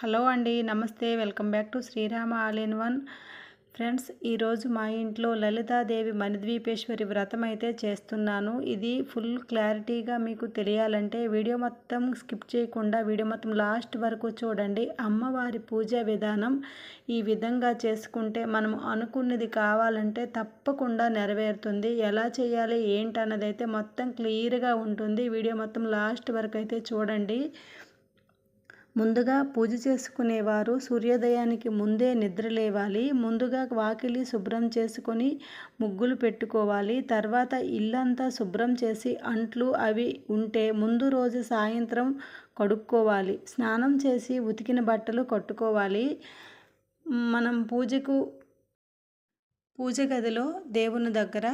Hello అండి నమస్తే. Welcome back to Srirama all in one. Friends ఈరోజు మా ఇంట్లో లలితాదేవి మణిద్వీపేశ్వరి వ్రతం అయితే చేస్తున్నాను. ఇది ఫుల్ క్లారిటీగా మీకు తెలియాలంటే వీడియో మొత్తం స్కిప్ చేయకుండా వీడియో మొత్తం లాస్ట్ వరకు చూడండి. అమ్మవారి పూజా విధానం ఈ విధంగా చేసుకుంటే మనం అనుకున్నది కావాలంటే తప్పకుండా నెరవేరుతుంది. ఎలా చేయాలి ఏంటన్నదైతే మొత్తం క్లియర్గా ఉంటుంది. వీడియో మొత్తం లాస్ట్ వరకు అయితే చూడండి. ముందుగా పూజ చేసుకునేవారు. సూర్యోదయానికి ముందే నిద్ర లేవాలి. ముందుగా వాకిలి శుభ్రం చేసుకొని ముగ్గులు పెట్టుకోవాలి. తర్వాత ఇల్లంతా శుభ్రం చేసి అంట్లు అవి ఉంటే ముందు రోజు సాయంత్రం కడుక్కోవాలి. స్నానం చేసి ఉతికిన బట్టలు కట్టుకోవాలి. మనం పూజకు పూజ గదిలో దేవుని దగ్గర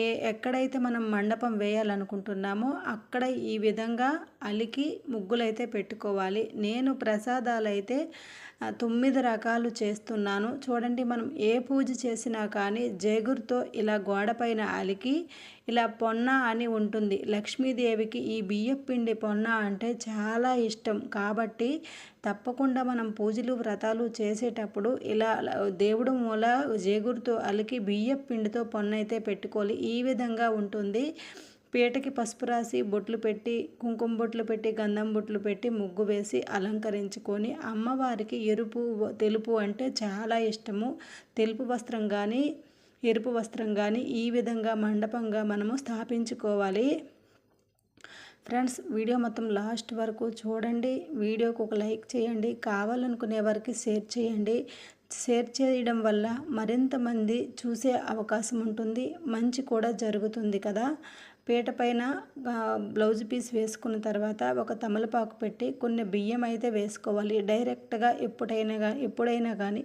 ఏ ఎక్కడైతే మనం మండపం వేయాలనుకుంటున్నామో అక్కడ ఈ విధంగా అలికి ముగ్గులైతే పెట్టుకోవాలి. నేను ప్రసాదాలు అయితే తొమ్మిది రకాలు చేస్తున్నాను. చూడండి మనం ఏ పూజ చేసినా కానీ జేగురుతో ఇలా గోడపైన అలికి ఇలా పొన్న అని ఉంటుంది. లక్ష్మీదేవికి ఈ బియ్యపిండి పొన్న అంటే చాలా ఇష్టం. కాబట్టి తప్పకుండా మనం పూజలు వ్రతాలు చేసేటప్పుడు ఇలా దేవుడు మూల జేగురుతో అలికి బియ్యపిండితో పొన్న అయితే పెట్టుకోవాలి. ఈ విధంగా ఉంటుంది. పీటకి పసుపు రాసి బొట్లు పెట్టి కుంకుమ బొట్లు పెట్టి గంధం బొట్లు పెట్టి ముగ్గు వేసి అలంకరించుకొని అమ్మవారికి ఎరుపు తెలుపు అంటే చాలా ఇష్టము. తెలుపు వస్త్రం కానీ ఎరుపు వస్త్రం కానీ ఈ విధంగా మండపంగా మనము స్థాపించుకోవాలి. ఫ్రెండ్స్ వీడియో మొత్తం లాస్ట్ వరకు చూడండి. వీడియోకి ఒక లైక్ చేయండి. కావాలనుకునే వారికి షేర్ చేయండి. షేర్ చేయడం వల్ల మరింత మంది చూసే అవకాశం ఉంటుంది. మంచి కూడా జరుగుతుంది కదా? పీట పైన బ్లౌజ్ పీస్ వేసుకున్న తర్వాత ఒక తమలపాకు పెట్టి కొన్ని బియ్యం అయితే వేసుకోవాలి. డైరెక్ట్గా ఎప్పుడైనా ఎప్పుడైనా కానీ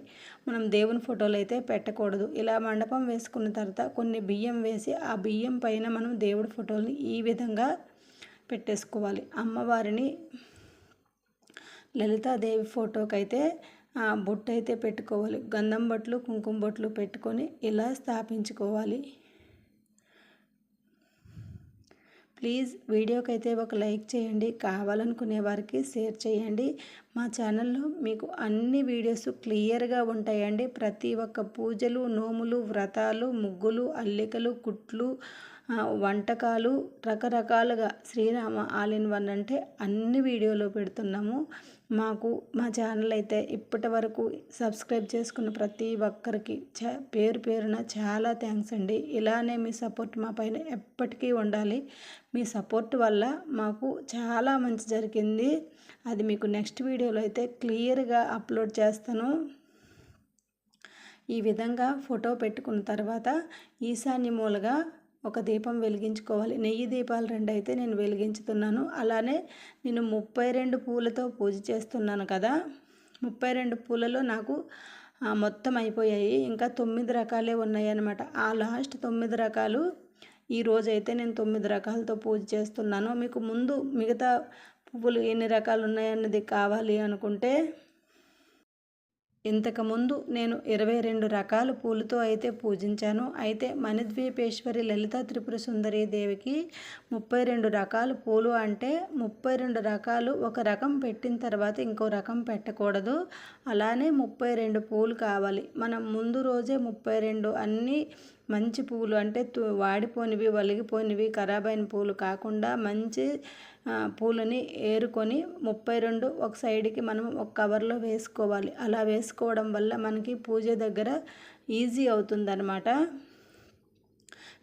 మనం దేవుని ఫోటోలు అయితే పెట్టకూడదు. ఇలా మండపం వేసుకున్న తర్వాత కొన్ని బియ్యం వేసి ఆ బియ్యం పైన మనం దేవుడి ఫోటోని ఈ విధంగా పెట్టేసుకోవాలి. అమ్మవారిని లలితాదేవి ఫోటోకైతే అయితే బొట్టు అయితే పెట్టుకోవాలి. గంధం బొట్లు కుంకుమ బొట్లు పెట్టుకొని ఇలా స్థాపించుకోవాలి. ప్లీజ్ వీడియోకి అయితే ఒక లైక్ చేయండి. కావాలనుకునే వారికి షేర్ చేయండి. మా ఛానల్లో మీకు అన్ని వీడియోస్ క్లియర్గా ఉంటాయండి. ప్రతి ఒక్క పూజలు నోములు వ్రతాలు ముగ్గులు అల్లికలు కుట్లు వంటకాలు రకరకాలుగా శ్రీరామ ఆల్ ఇన్ వన్ అంటే అన్ని వీడియోలో పెడుతున్నాము. మాకు మా ఛానల్ అయితే ఇప్పటి వరకు సబ్స్క్రైబ్ చేసుకున్న ప్రతి ఒక్కరికి చ పేరు పేరున చాలా థ్యాంక్స్ అండి. ఇలానే మీ సపోర్ట్ మా పైన ఎప్పటికీ ఉండాలి. మీ సపోర్ట్ వల్ల మాకు చాలా మంచి జరిగింది. అది మీకు నెక్స్ట్ వీడియోలో అయితే క్లియర్గా అప్లోడ్ చేస్తాను. ఈ విధంగా ఫోటో పెట్టుకున్న తర్వాత ఈశాన్య మూలగా ఒక దీపం వెలిగించుకోవాలి. నెయ్యి దీపాలు రెండు అయితే నేను వెలిగించుతున్నాను. అలానే నేను ముప్పై రెండు పూలతో పూజ చేస్తున్నాను కదా. ముప్పై రెండు పూలలో నాకు మొత్తం అయిపోయాయి. ఇంకా తొమ్మిది రకాలే ఉన్నాయి అనమాట ఆ లాస్ట్ తొమ్మిది రకాలు ఈ రోజైతే నేను తొమ్మిది రకాలతో పూజ చేస్తున్నాను. మీకు ముందు మిగతా పువ్వులు ఎన్ని రకాలు ఉన్నాయన్నది కావాలి అనుకుంటే ఇంతకుముందు నేను ఇరవై రెండు రకాల పూలతో అయితే పూజించాను. అయితే మణిద్వీపేశ్వరి లలిత త్రిపుర సుందరి దేవికి ముప్పై రెండు రకాల పూలు అంటే ముప్పై రెండు రకాలు ఒక రకం పెట్టిన తర్వాత ఇంకో రకం పెట్టకూడదు. అలానే ముప్పై రెండు పూలు కావాలి. మనం ముందు రోజే ముప్పై రెండు అన్నీ మంచి పూలు అంటే వాడిపోనివి వలిగిపోనివి ఖరాబ్ అయిన పూలు కాకుండా మంచి పూలని ఏరుకొని ముప్పై రెండు ఒక సైడ్కి మనం ఒక కవర్లో వేసుకోవాలి. అలా వేసుకోవడం వల్ల మనకి పూజ దగ్గర ఈజీ అవుతుందన్నమాట.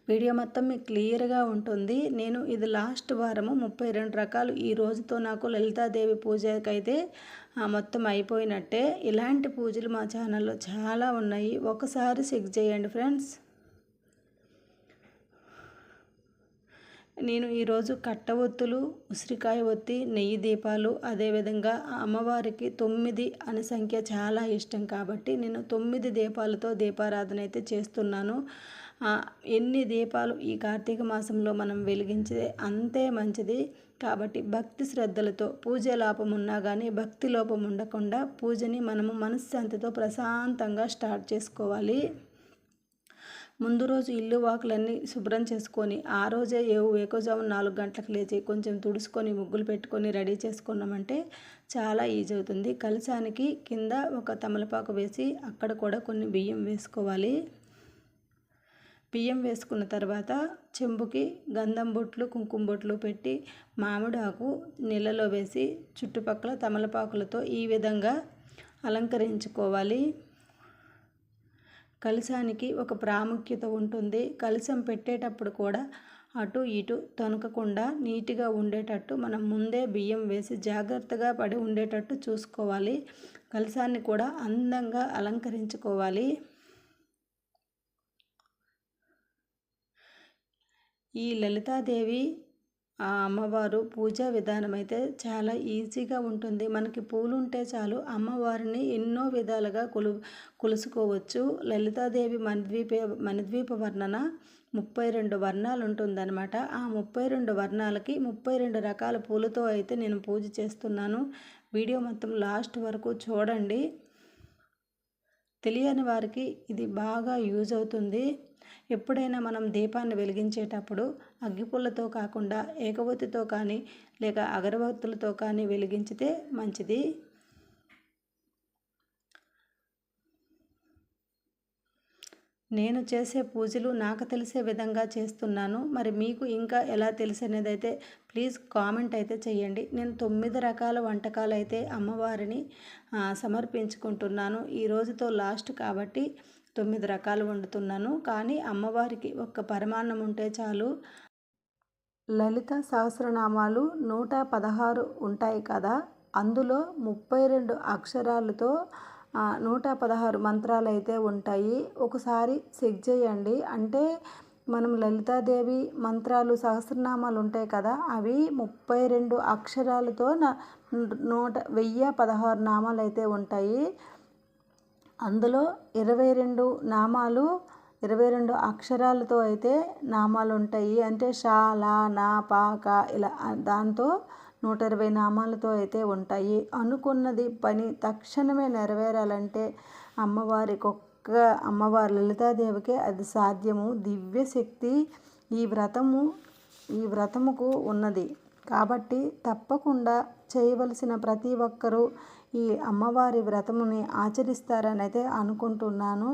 వీడియో మొత్తం మీకు క్లియర్గా ఉంటుంది. నేను ఇది లాస్ట్ వారము ముప్పై రెండు రకాలు ఈ రోజుతో నాకు లలితాదేవి పూజకైతే మొత్తం అయిపోయినట్టే. ఇలాంటి పూజలు మా ఛానల్లో చాలా ఉన్నాయి. ఒకసారి చెక్ చేయండి ఫ్రెండ్స్. నేను ఈరోజు కట్ట ఒత్తులు ఉసిరికాయ ఒత్తి నెయ్యి దీపాలు అదేవిధంగా అమ్మవారికి తొమ్మిది అనే సంఖ్య చాలా ఇష్టం కాబట్టి నేను తొమ్మిది దీపాలతో దీపారాధన అయితే చేస్తున్నాను. ఎన్ని దీపాలు ఈ కార్తీక మాసంలో మనం వెలిగించే అంతే మంచిది. కాబట్టి భక్తి శ్రద్ధలతో పూజ లోపం ఉన్నా కానీ భక్తి లోపం ఉండకుండా పూజని మనము మనశ్శాంతితో ప్రశాంతంగా స్టార్ట్ చేసుకోవాలి. ముందు రోజు ఇల్లు వాకులన్నీ శుభ్రం చేసుకొని ఆ రోజే ఏ వేకోజాము నాలుగు గంటలకు లేచి కొంచెం తుడుచుకొని ముగ్గులు పెట్టుకొని రెడీ చేసుకున్నామంటే చాలా ఈజీ అవుతుంది. కలశానికి కింద ఒక తమలపాకు వేసి అక్కడ కూడా కొన్ని బియ్యం వేసుకోవాలి. బియ్యం వేసుకున్న తర్వాత చెంబుకి గంధం బొట్లు కుంకుమ బొట్లు పెట్టి మామిడాకు నీళ్ళలో వేసి చుట్టుపక్కల తమలపాకులతో ఈ విధంగా అలంకరించుకోవాలి. కలశానికి ఒక ప్రాముఖ్యత ఉంటుంది. కలశం పెట్టేటప్పుడు కూడా అటు ఇటు తొనకకుండా నీట్గా ఉండేటట్టు మనం ముందే బియ్యం వేసి జాగ్రత్తగా పడి ఉండేటట్టు చూసుకోవాలి. కలశాన్ని కూడా అందంగా అలంకరించుకోవాలి. ఈ లలితాదేవి ఆ అమ్మవారు పూజా విధానం అయితే చాలా ఈజీగా ఉంటుంది. మనకి పూలు ఉంటే చాలు అమ్మవారిని ఎన్నో విధాలుగా కొలు కొలుసుకోవచ్చు. లలితాదేవి మనద్వీప మనద్వీప వర్ణన ముప్పై రెండు వర్ణాలు ఉంటుందన్నమాట ఆ ముప్పై రెండు వర్ణాలకి ముప్పై రెండు రకాల పూలతో అయితే నేను పూజ చేస్తున్నాను. వీడియో మొత్తం లాస్ట్ వరకు చూడండి. తెలియని వారికి ఇది బాగా యూజ్ అవుతుంది. ఎప్పుడైనా మనం దీపాన్ని వెలిగించేటప్పుడు అగ్గిపుల్లతో కాకుండా ఏకవతితో కానీ లేక అగరబత్తులతో కానీ వెలిగించితే మంచిది. నేను చేసే పూజలు నాకు తెలిసే విధంగా చేస్తున్నాను. మరి మీకు ఇంకా ఎలా తెలిసినదైతే అయితే ప్లీజ్ కామెంట్ అయితే చేయండి నేను తొమ్మిది రకాల వంటకాలు అయితే అమ్మవారిని సమర్పించుకుంటున్నాను. ఈ రోజుతో లాస్ట్ కాబట్టి తొమ్మిది రకాలు వండుతున్నాను. కానీ అమ్మవారికి ఒక్క పరమాన్నం ఉంటే చాలు. లలిత సహస్రనామాలు నూట పదహారు ఉంటాయి కదా. అందులో ముప్పై రెండు అక్షరాలతో నూట పదహారు మంత్రాలు అయితే ఉంటాయి. ఒకసారి చెక్ చేయండి. అంటే మనం లలితాదేవి మంత్రాలు సహస్రనామాలు ఉంటాయి కదా అవి ముప్పై రెండు అక్షరాలతో నూట వెయ్యి పదహారు నామాలు అయితే ఉంటాయి. అందులో ఇరవై రెండు నామాలు ఇరవై రెండు అక్షరాలతో అయితే నామాలు ఉంటాయి అంటే షా లా నా పా కా ఇలా దాంతో నూట ఇరవై నామాలతో అయితే ఉంటాయి. అనుకున్నది పని తక్షణమే నెరవేరాలంటే అమ్మవారికి ఒక్క అమ్మవారి లలితాదేవికి అది సాధ్యము. దివ్య శక్తి ఈ వ్రతము ఈ వ్రతముకు ఉన్నది. కాబట్టి తప్పకుండా చేయవలసిన ప్రతి ఒక్కరూ ఈ అమ్మవారి వ్రతముని ఆచరిస్తారని అయితే అనుకుంటున్నాను.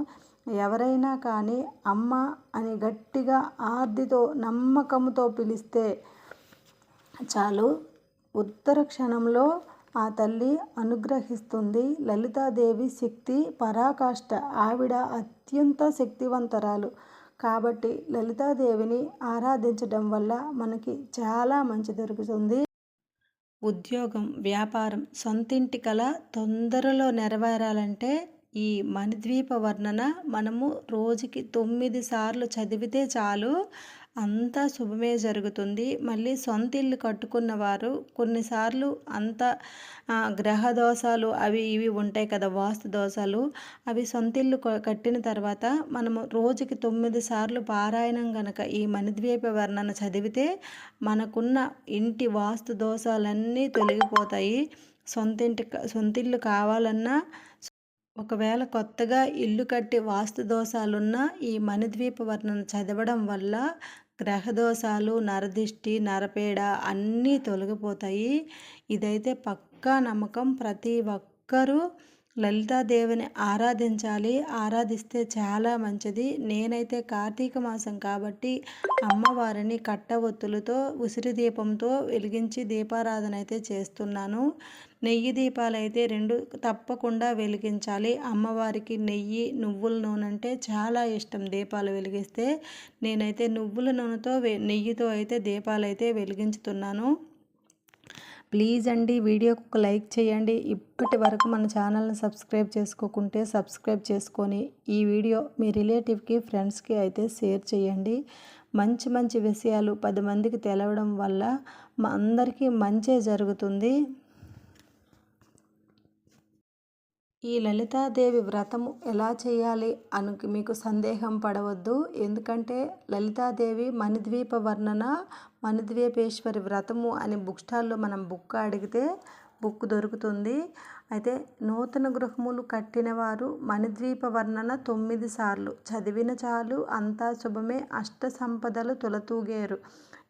ఎవరైనా కానీ అమ్మ అని గట్టిగా ఆర్దితో నమ్మకంతో పిలిస్తే చాలు. ఉత్తర క్షణంలో ఆ తల్లి అనుగ్రహిస్తుంది. లలితాదేవి శక్తి పరాకాష్ట. ఆవిడ అత్యంత శక్తివంతరాలు. కాబట్టి లలితాదేవిని ఆరాధించడం వల్ల మనకి చాలా మంచి దొరుకుతుంది ఉద్యోగం వ్యాపారం సొంతింటి కల తొందరలో నెరవేరాలంటే ఈ మణిద్వీప వర్ణన మనము రోజుకి తొమ్మిది సార్లు చదివితే చాలు. అంతా శుభమే జరుగుతుంది. మళ్ళీ సొంత ఇల్లు కట్టుకున్న వారు కొన్నిసార్లు అంత గ్రహ దోషాలు అవి ఇవి ఉంటాయి కదా వాస్తు దోషాలు. అవి సొంత ఇల్లు కట్టిన తర్వాత మనము రోజుకి తొమ్మిది సార్లు పారాయణం గనక ఈ మణిద్వీప వర్ణన చదివితే మనకున్న ఇంటి వాస్తు దోషాలన్నీ తొలగిపోతాయి. సొంత ఇంటి సొంత ఇల్లు కావాలన్నా ఒకవేళ కొత్తగా ఇల్లు కట్టి వాస్తు దోషాలున్న ఈ మణిద్వీప వర్ణన చదవడం వల్ల గ్రహదోషాలు నరదిష్టి నరపేడ అన్నీ తొలగిపోతాయి. ఇదైతే పక్కా నమ్మకం. ప్రతి ఒక్కరూ లలితాదేవిని ఆరాధించాలి. ఆరాధిస్తే చాలా మంచిది. నేనైతే కార్తీక మాసం కాబట్టి అమ్మవారిని కట్ట ఒత్తులతో ఉసిరి దీపంతో వెలిగించి దీపారాధన అయితే చేస్తున్నాను. నెయ్యి దీపాలు అయితే రెండు తప్పకుండా వెలిగించాలి. అమ్మవారికి నెయ్యి నువ్వుల నూనె అంటే చాలా ఇష్టం. దీపాలు వెలిగిస్తే నేనైతే నువ్వుల నూనెతో నెయ్యితో అయితే దీపాలు అయితే వెలిగించుతున్నాను. ప్లీజ్ అండి వీడియోకు ఒక లైక్ చేయండి. ఇప్పటి వరకు మన ఛానల్ని సబ్స్క్రైబ్ చేసుకోకుంటే సబ్స్క్రైబ్ చేసుకొని ఈ వీడియో మీ రిలేటివ్కి ఫ్రెండ్స్కి అయితే షేర్ చేయండి. మంచి మంచి విషయాలు పది మందికి తెలవడం వల్ల మా అందరికీ మంచే జరుగుతుంది. ఈ లలితాదేవి వ్రతము ఎలా చేయాలి అని మీకు సందేహం పడవద్దు. ఎందుకంటే లలితాదేవి మణిద్వీప వర్ణన మణిద్వీపేశ్వరి వ్రతము అని బుక్ స్టాల్లో మనం బుక్ అడిగితే బుక్ దొరుకుతుంది. అయితే నూతన గృహములు కట్టిన వారు మణిద్వీప వర్ణన తొమ్మిది సార్లు. చదివిన చాలు అంతా శుభమే. అష్ట సంపదలు తులతూగేరు.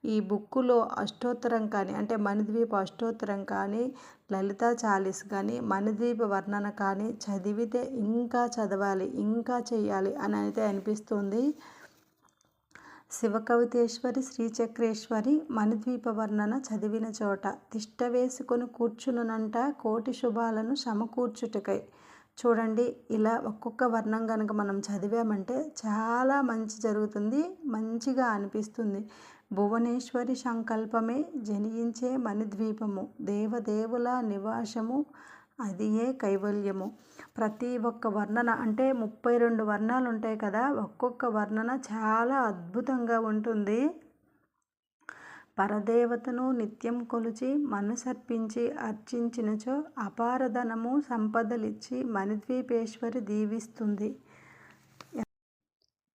ఈ బుక్కులో అష్టోత్తరం కానీ అంటే మణిద్వీప అష్టోత్తరం కానీ లలితా చాలీస్ కానీ మణిద్వీప వర్ణన కానీ చదివితే ఇంకా చదవాలి ఇంకా చేయాలి అని అయితే అనిపిస్తుంది. శివకవితేశ్వరి శ్రీచక్రేశ్వరి మణిద్వీప వర్ణన చదివిన చోట తిష్ట వేసుకొని కూర్చునునంట కోటి శుభాలను సమకూర్చుటకై. చూడండి ఇలా ఒక్కొక్క వర్ణం కనుక మనం చదివామంటే చాలా మంచి జరుగుతుంది మంచిగా అనిపిస్తుంది. భువనేశ్వరి సంకల్పమే జనించే మణిద్వీపము దేవదేవుల నివాసము అది ఏ కైవల్యము. ప్రతి ఒక్క వర్ణన అంటే ముప్పై రెండు వర్ణాలు ఉంటాయి కదా ఒక్కొక్క వర్ణన చాలా అద్భుతంగా ఉంటుంది. పరదేవతను నిత్యం కొలిచి మనసర్పించి అర్చించినచో అపారధనము సంపదలిచ్చి మణిద్వీపేశ్వరి దీవిస్తుంది.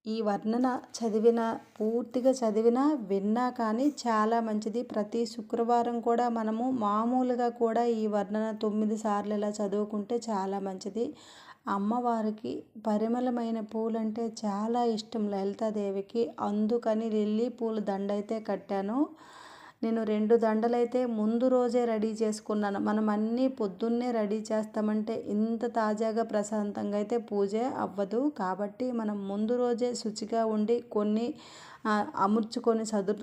ఈ వర్ణన చదివిన పూర్తిగా చదివినా విన్నా కానీ చాలా మంచిది. ప్రతి శుక్రవారం కూడా మనము మామూలుగా కూడా ఈ వర్ణన తొమ్మిది సార్లు ఇలా చదువుకుంటే చాలా మంచిది. అమ్మవారికి పరిమళమైన పూలంటే చాలా ఇష్టం లలితాదేవికి. అందుకని లిల్లీ పూల దండైతే కట్టాను. నేను రెండు దండలైతే ముందు రోజే రెడీ చేసుకున్నాను. మనం అన్నీ పొద్దున్నే రెడీ చేస్తామంటే ఇంత తాజాగా ప్రశాంతంగా అయితే పూజ అవ్వదు. కాబట్టి మనం ముందు రోజే శుచిగా ఉండి కొన్ని అమర్చుకొని సర్దు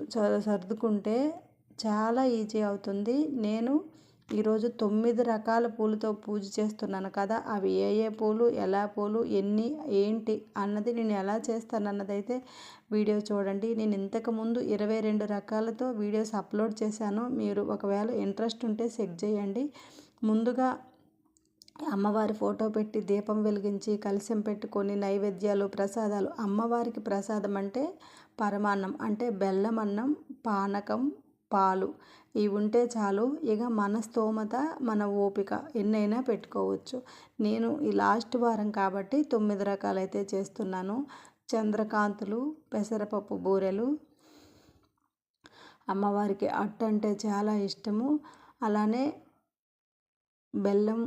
సర్దుకుంటే చాలా ఈజీ అవుతుంది. నేను ఈరోజు తొమ్మిది రకాల పూలతో పూజ చేస్తున్నాను కదా. అవి ఏ ఏ పూలు ఎలా పూలు ఎన్ని ఏంటి అన్నది నేను ఎలా చేస్తాను అన్నదైతే వీడియో చూడండి. నేను ఇంతకుముందు ఇరవై రెండు రకాలతో వీడియోస్ అప్లోడ్ చేశాను. మీరు ఒకవేళ ఇంట్రెస్ట్ ఉంటే చెక్ చేయండి. ముందుగా అమ్మవారి ఫోటో పెట్టి దీపం వెలిగించి కలశం పెట్టుకొని నైవేద్యాలు ప్రసాదాలు. అమ్మవారికి ప్రసాదం అంటే పరమాన్నం అంటే బెల్లం అన్నం పానకం పాలు. ఇవి ఉంటే చాలు. ఇక మన స్తోమత మన ఓపిక ఎన్నైనా పెట్టుకోవచ్చు. నేను ఈ లాస్ట్ వారం కాబట్టి తొమ్మిది రకాలైతే చేస్తున్నాను. చంద్రకాంతులు పెసరపప్పు బూరెలు. అమ్మవారికి అట్టు అంటే చాలా ఇష్టము. అలానే బెల్లం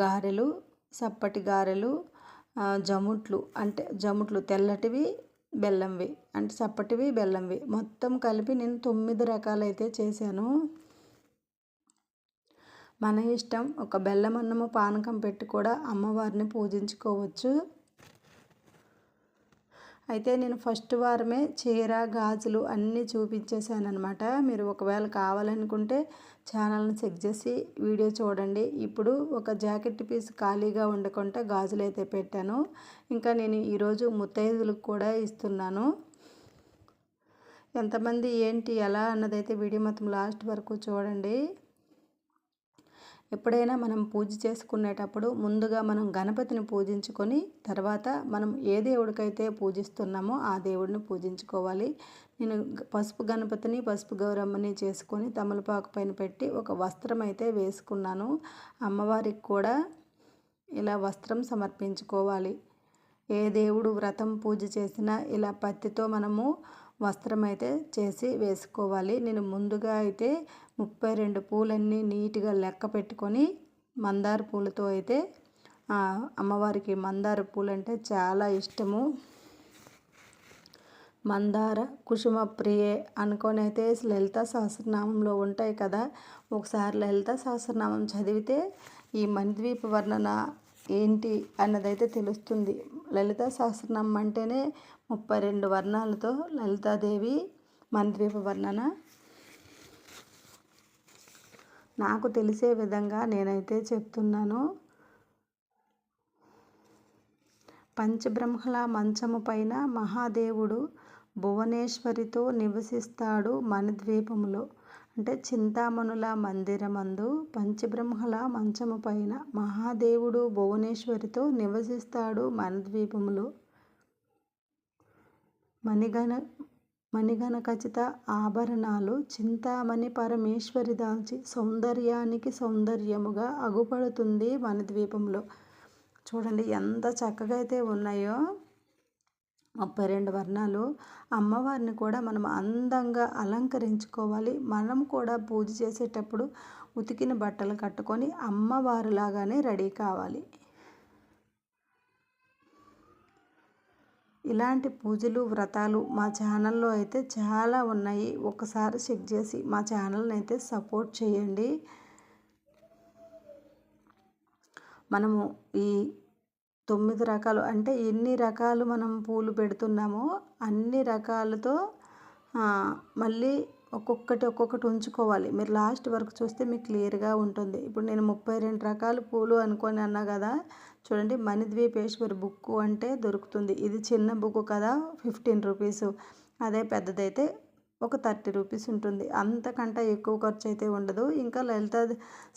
గారెలు సప్పటి గారెలు జముట్లు. అంటే జముట్లు తెల్లటివి బెల్లంవి అంటే చప్పటివి బెల్లంవి మొత్తం కలిపి నేను తొమ్మిది రకాలైతే చేశాను. మన ఇష్టం ఒక బెల్లం అన్నము పానకం పెట్టి కూడా అమ్మవారిని పూజించుకోవచ్చు. అయితే నేను ఫస్ట్ వారమే చీర గాజులు అన్నీ చూపించేశాను అనమాట మీరు ఒకవేళ కావాలనుకుంటే ఛానల్ని చెక్ చేసి వీడియో చూడండి. ఇప్పుడు ఒక జాకెట్ పీస్ ఖాళీగా ఉండకుండా గాజులు అయితే పెట్టాను. ఇంకా నేను ఈరోజు ముత్తైదులకు కూడా ఇస్తున్నాను. ఎంతమంది ఏంటి ఎలా అన్నదైతే వీడియో మొత్తం లాస్ట్ వరకు చూడండి. ఎప్పుడైనా మనం పూజ చేసుకునేటప్పుడు ముందుగా మనం గణపతిని పూజించుకొని తర్వాత మనం ఏ దేవుడికైతే పూజిస్తున్నామో ఆ దేవుడిని పూజించుకోవాలి. నేను పసుపు గణపతిని పసుపు గౌరమ్మని చేసుకొని తమలపాకు పైన పెట్టి ఒక వస్త్రం అయితే వేసుకున్నాను. అమ్మవారికి కూడా ఇలా వస్త్రం సమర్పించుకోవాలి. ఏ దేవుడు వ్రతం పూజ చేసినా ఇలా పత్తితో మనము వస్త్రం అయితే చేసి వేసుకోవాలి. నేను ముందుగా అయితే ముప్పై రెండు పూలన్నీ నీట్గా లెక్క పెట్టుకొని మందార పూలతో అయితే అమ్మవారికి మందార పూలు అంటే చాలా ఇష్టము. మందార కుసుమ ప్రియే అనుకొని అయితే లలిత సహస్రనామంలో ఉంటాయి కదా. ఒకసారి లలిత సహస్రనామం చదివితే ఈ మణిద్వీప వర్ణన ఏంటి అన్నదైతే తెలుస్తుంది. లలిత సహస్రనామం అంటేనే ముప్పై రెండు వర్ణాలతో లలితాదేవి మణిద్వీప వర్ణన. నాకు తెలిసే విధంగా నేనైతే చెప్తున్నాను. పంచబ్రహ్మల మంచము పైన మహాదేవుడు భువనేశ్వరితో నివసిస్తాడు మణిద్వీపములో. అంటే చింతామణుల మందిరమందు పంచబ్రహ్మల మంచము పైన మహాదేవుడు భువనేశ్వరితో నివసిస్తాడు మణిద్వీపములో. మణిగణ మణిగణ ఖచ్చిత ఆభరణాలు చింతామణి పరమేశ్వరి దాల్చి సౌందర్యానికి సౌందర్యముగా అగుపడుతుంది ద్వీపంలో చూడండి ఎంత చక్కగా అయితే ఉన్నాయో. ముప్పై రెండు వర్ణాలు. అమ్మవారిని కూడా మనం అందంగా అలంకరించుకోవాలి. మనం కూడా పూజ చేసేటప్పుడు ఉతికిన బట్టలు కట్టుకొని అమ్మవారులాగానే రెడీ కావాలి. ఇలాంటి పూజలు వ్రతాలు మా ఛానల్లో అయితే చాలా ఉన్నాయి. ఒకసారి చెక్ చేసి మా ఛానల్ని అయితే సపోర్ట్ చేయండి. మనము ఈ తొమ్మిది రకాలు. అంటే ఎన్ని రకాలు మనం పూలు పెడుతున్నామో అన్ని రకాలతో మళ్ళీ ఒక్కొక్కటి ఒక్కొక్కటి ఉంచుకోవాలి. మీరు లాస్ట్ వరకు చూస్తే మీకు క్లియర్గా ఉంటుంది. ఇప్పుడు నేను ముప్పై రెండు రకాల పూలు అనుకొని అన్నా కదా చూడండి మణిద్వీపేశ్వరి బుక్ అంటే దొరుకుతుంది. ఇది చిన్న బుక్ కదా ఫిఫ్టీన్ రూపీస్. అదే పెద్దదైతే ఒక థర్టీ రూపీస్ ఉంటుంది. అంతకంటే ఎక్కువ ఖర్చు అయితే ఉండదు. ఇంకా లలిత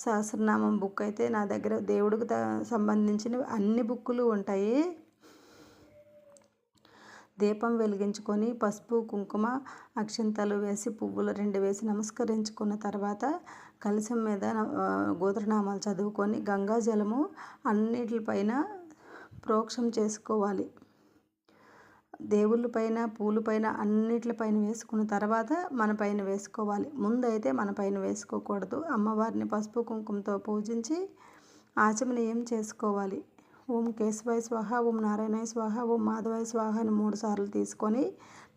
సహస్రనామం బుక్ అయితే నా దగ్గర దేవుడికి సంబంధించిన అన్ని బుక్కులు ఉంటాయి. దీపం వెలిగించుకొని పసుపు కుంకుమ అక్షంతలు వేసి పువ్వులు రెండు వేసి నమస్కరించుకున్న తర్వాత కలశం మీద గోత్రనామాలు చదువుకొని గంగా జలము అన్నిటిపైన ప్రోక్షం చేసుకోవాలి. దేవుళ్ళ పైన పూలపైన అన్నిటిపైన వేసుకున్న తర్వాత మన పైన వేసుకోవాలి. ముందైతే మన పైన వేసుకోకూడదు. అమ్మవారిని పసుపు కుంకుమతో పూజించి ఆచమనీయం చేసుకోవాలి? ఓం కేశవాయ స్వాహ ఓం నారాయణాయ స్వాహ ఓం మాధవాయ స్వాహ అని మూడు సార్లు తీసుకొని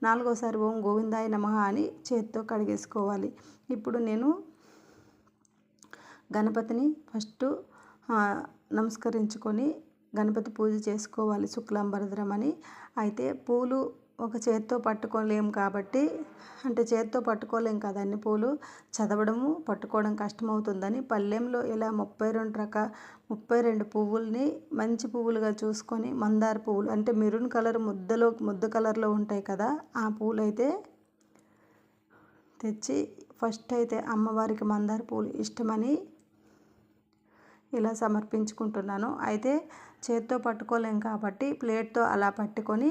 నాలుగోసారి ఓం గోవిందాయ నమ అని చేతితో కడిగేసుకోవాలి. ఇప్పుడు నేను గణపతిని ఫస్ట్ నమస్కరించుకొని గణపతి పూజ చేసుకోవాలి శుక్లాంబరద్రం అని. అయితే పూలు ఒక చేత్తో పట్టుకోలేం కాబట్టి అంటే చేత్తో పట్టుకోలేం కదా అన్ని పూలు చదవడము పట్టుకోవడం కష్టమవుతుందని పల్లెంలో ఇలా ముప్పై రెండు రక ముప్పై రెండు పువ్వుల్ని మంచి పువ్వులుగా చూసుకొని మందార పువ్వులు అంటే మెరూన్ కలర్ ముద్దలో ముద్ద కలర్లో ఉంటాయి కదా ఆ పూలు అయితే తెచ్చి ఫస్ట్ అయితే అమ్మవారికి మందార పూలు ఇష్టమని ఇలా సమర్పించుకుంటున్నాను. అయితే చేత్తో పట్టుకోలేం కాబట్టి ప్లేట్తో అలా పట్టుకొని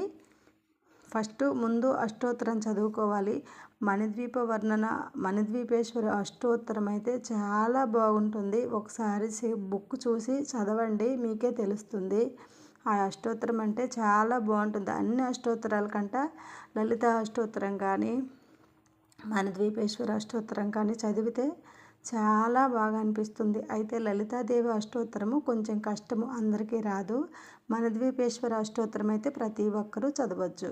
ఫస్ట్ ముందు అష్టోత్తరం చదువుకోవాలి. మణిద్వీప వర్ణన మణిద్వీపేశ్వరి అష్టోత్తరం అయితే చాలా బాగుంటుంది. ఒకసారి బుక్ చూసి చదవండి మీకే తెలుస్తుంది. ఆ అష్టోత్తరం అంటే చాలా బాగుంటుంది. అన్ని అష్టోత్తరాల కంట లలిత అష్టోత్తరం కానీ మణిద్వీపేశ్వర అష్టోత్తరం కానీ చదివితే చాలా బాగా అనిపిస్తుంది. అయితే లలితాదేవి అష్టోత్తరము కొంచెం కష్టము అందరికీ రాదు. మనద్వీపేశ్వర అష్టోత్తరం అయితే ప్రతి ఒక్కరూ చదవచ్చు.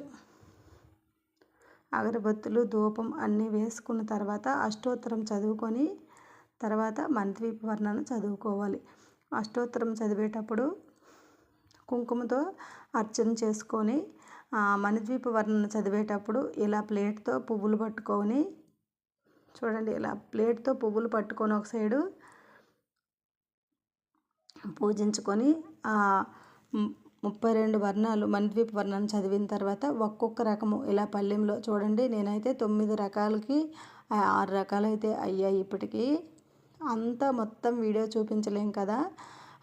అగరబత్తులు ధూపం అన్నీ వేసుకున్న తర్వాత అష్టోత్తరం చదువుకొని తర్వాత మనద్వీప వర్ణన చదువుకోవాలి. అష్టోత్తరం చదివేటప్పుడు కుంకుమతో అర్చన చేసుకొని మణిద్వీప వర్ణన చదివేటప్పుడు ఇలా ప్లేట్తో పువ్వులు పట్టుకొని చూడండి ఇలా ప్లేట్తో పువ్వులు పట్టుకొని ఒక సైడు పూజించుకొని ముప్పై రెండు వర్ణాలు మణిద్వీప వర్ణాన్ని చదివిన తర్వాత ఒక్కొక్క రకము ఇలా పల్లెంలో చూడండి నేనైతే తొమ్మిది రకాలకి ఆరు రకాలు అయితే అయ్యాయి ఇప్పటికీ. అంతా మొత్తం వీడియో చూపించలేం కదా?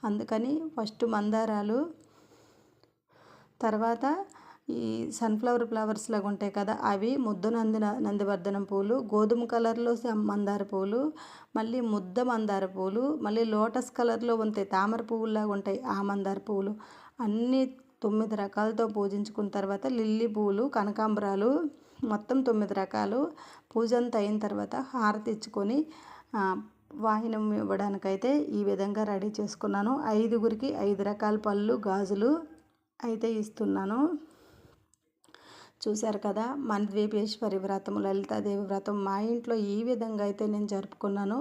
అందుకని ఫస్ట్ మందారాలు తర్వాత ఈ సన్ఫ్లవర్ ఫ్లవర్స్ లాగా ఉంటాయి కదా అవి ముద్ద నంది నందివర్ధనం పూలు గోధుమ కలర్లో మందార పూలు మళ్ళీ ముద్ద మందార పూలు మళ్ళీ లోటస్ కలర్లో ఉంటాయి తామర పువ్వులాగా ఉంటాయి ఆ మందార పువ్వులు అన్నీ తొమ్మిది రకాలతో పూజించుకున్న తర్వాత లిల్లీ పూలు కనకాంబరాలు మొత్తం తొమ్మిది రకాలు పూజ అంతా అయిన తర్వాత హారతి ఇచ్చుకొని వాహినం ఇవ్వడానికైతే ఈ విధంగా రెడీ చేసుకున్నాను. ఐదుగురికి ఐదు రకాల పళ్ళు గాజులు అయితే ఇస్తున్నాను. చూశారు కదా? మన ద్వీపేశ్వరి వ్రతం లలితాదేవి వ్రతం. మా ఇంట్లో ఈ విధంగా అయితే నేను జరుపుకున్నాను.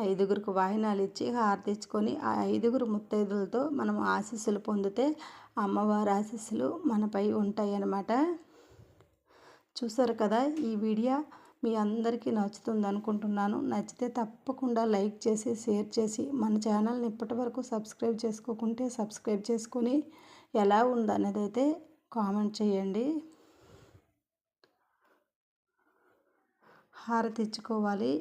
ఐదుగురికి వాయినాలు ఇచ్చి హారతిచ్చుకొని ఆ ఐదుగురు ముత్తైదులతో మనం ఆశీస్సులు పొందితే అమ్మవారి ఆశీస్సులు మనపై ఉంటాయి అన్నమాట చూసారు కదా? ఈ వీడియో మీ అందరికీ నచ్చుతుంది అనుకుంటున్నాను. నచ్చితే తప్పకుండా లైక్ చేసి షేర్ చేసి మన ఛానల్ని ఇప్పటి వరకు సబ్స్క్రైబ్ చేసుకోకుంటే సబ్స్క్రైబ్ చేసుకొని ఎలా ఉందనేది అయితే కామెంట్ చేయండి. హారతి ఇచ్చుకోవాలి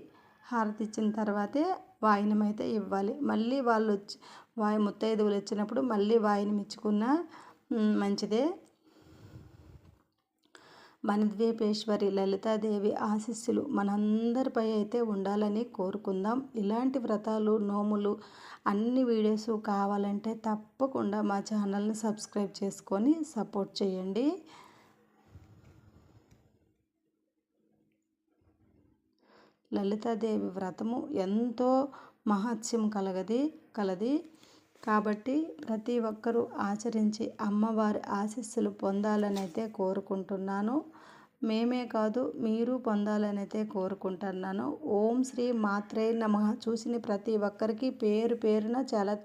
హారతి ఇచ్చిన తర్వాతే వాయినం అయితే ఇవ్వాలి. మళ్ళీ వాళ్ళు వచ్చి వాయి ముత్తైదువులు వచ్చినప్పుడు మళ్ళీ వాయినం ఇచ్చుకున్న మంచిదే. మనద్వీపేశ్వరి లలితాదేవి ఆశీస్సులు మనందరిపై అయితే ఉండాలని కోరుకుందాం. ఇలాంటి వ్రతాలు నోములు అన్ని వీడియోస్ కావాలంటే తప్పకుండా మా ఛానల్ని సబ్స్క్రైబ్ చేసుకొని సపోర్ట్ చేయండి. లలితాదేవి వ్రతము ఎంతో మహత్యం కలగది కలది. కాబట్టి ప్రతి ఒక్కరూ ఆచరించి అమ్మవారి ఆశీస్సులు పొందాలని అయితే కోరుకుంటున్నాను. మేమే కాదు మీరు పొందాలనైతే కోరుకుంటున్నాను. ఓం శ్రీ మాత్రే నమ. చూసిన ప్రతి ఒక్కరికి పేరు పేరున చాలా